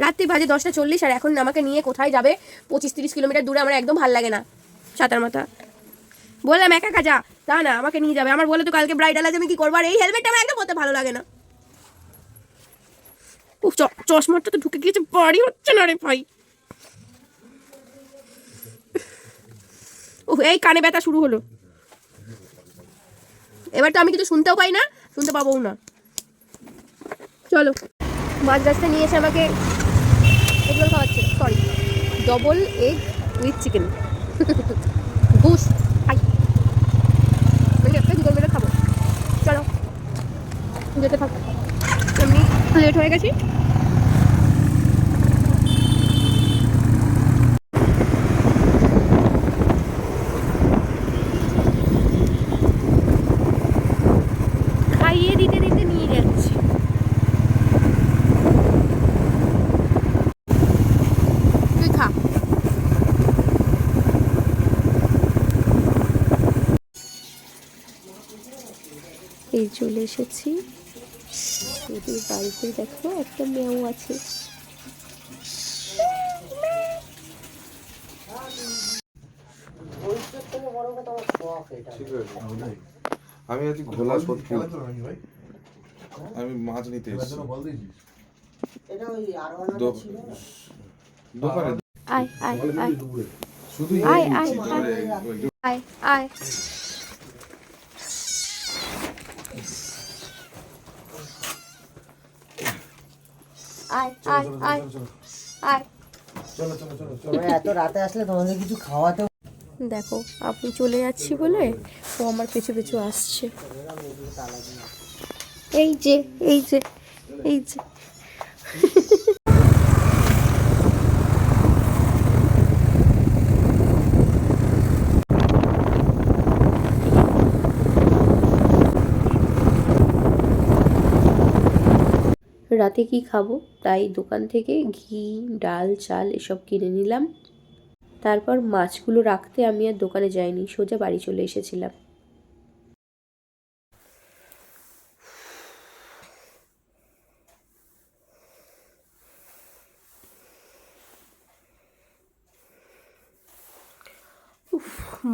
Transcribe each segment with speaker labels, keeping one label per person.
Speaker 1: রাত্রি বাজে দশটা চল্লিশ আর এখন আমাকে নিয়ে কোথায় যাবে? পঁচিশ তিরিশ কিলোমিটার দূরে আমার একদম ভালো লাগে না। সাঁতার মাথা। বললাম, একা একা যা। তা না, আমাকে নিয়ে যাবে। আমার বলে তো কালকে ব্রাইডাল আছে, আমি কি করব? আর এই হেলমেটটা আমার একদম পরতে ভালো লাগে না। চ- চশমাটা তো ঢুকে গিয়েছে বাড়ি হচ্ছে না রে ভাই। ও এই কানে ব্যথা শুরু হলো। এবার তো আমি কিছু শুনতেও পাই না, শুনতে পাবো না। চলো। মাঝ রাস্তায় নিয়ে এসে আমাকে এগুলো খাওয়াচ্ছে sorry double egg with chicken মিলে খাব। চলো, যেতে থাক। এমনি লেট হয়ে গেছি খাইয়ে দিতে দিতে নিয়ে যাচ্ছি তুই খা এই চলে এসেছি। এদের বাড়িতে দেখো একটা মেয়েও আছে।
Speaker 2: আমি আজকে ঘোলা সত্যি। আমি মাছ নিতে এসেছি। দোকানে
Speaker 1: আয় আয় আয়।
Speaker 2: শুধু
Speaker 1: আয়,
Speaker 2: এই
Speaker 1: আয়,
Speaker 2: নিচ্ছি,
Speaker 1: আয়। আয় আয় আয়।
Speaker 3: এত রাতে আসলে তোমাদের কিছু খাওয়াতে
Speaker 1: দেখো আপনি চলে যাচ্ছি বলে ও আমার পিছু পিছু আসছে। এই যে এই যে এই যে। রাতে কি খাব? তাই দোকান থেকে ঘি, ডাল, চাল এসব কিনে নিলাম। তারপর মাছগুলো রাখতে আমি আর দোকানে যাইনি, সোজা বাড়ি চলে এসেছিলাম।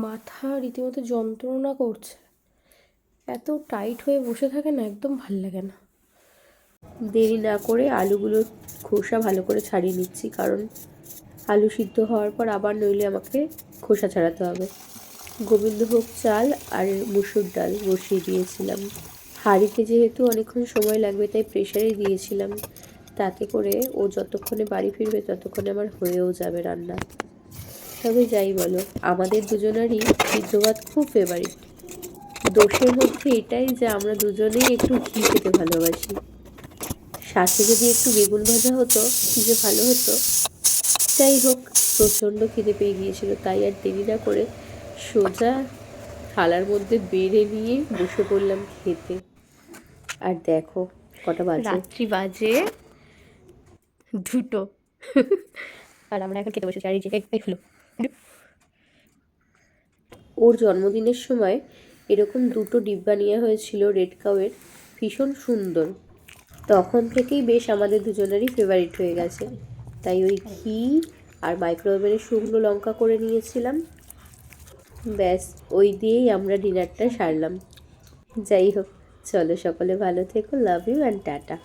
Speaker 1: মাথা রীতিমতো যন্ত্রণা করছে। এত টাইট হয়ে বসে থাকে না, একদম ভালো লাগে না। দেরি না করে আলুগুলো খোসা ভালো করে ছাড়িয়ে নিচ্ছি, কারণ আলু সিদ্ধ হওয়ার পর আবার নইলে আমাকে খোসা ছাড়াতে হবে। গোবিন্দভোগ চাল আর মুসুর ডাল বসিয়ে দিয়েছিলাম। হাঁড়িতে যেহেতু অনেকক্ষণ সময় লাগবে, তাই প্রেশারে দিয়েছিলাম। তাতে করে ও যতক্ষণে বাড়ি ফিরবে, ততক্ষণে আমার হয়েও যাবে রান্না। তবে যাই বলো, আমাদের দুজনেরই সিদ্ধ ভাত খুব ফেভারিট দোষের মধ্যে এটাই যে আমরা দুজনেই একটু ঘি খেতে ভালোবাসি। সাথে যদি একটু বেগুন ভাজা হতো কি যে ভালো হতো। যাই হোক প্রচণ্ড খিদে পেয়ে গিয়েছিল তাই আর দেরি না করে সোজা থালার মধ্যে বেড়ে নিয়ে বসে পড়লাম খেতে। আর দেখো কটা বাজে? রাত্রি বাজে দুটো। আর আমরা এখন খেতে বসেছি আর এই যে হলো। ওর জন্মদিনের সময় এরকম দুটো ডিব্বা নেওয়া হয়েছিল রেড কাউয়ের ভীষণ সুন্দর। তখন থেকেই বেশ আমাদের দুজনেরই ফেভারিট হয়ে গেছে। তাই ওই ঘি আর মাইক্রোওভেনে শুকনো লঙ্কা করে নিয়েছিলাম। ব্যাস, ওই দিয়েই আমরা ডিনারটা সারলাম। যাই হোক, চলো সকলে ভালো থেকো লাভ ইউ অ্যান্ড টাটা।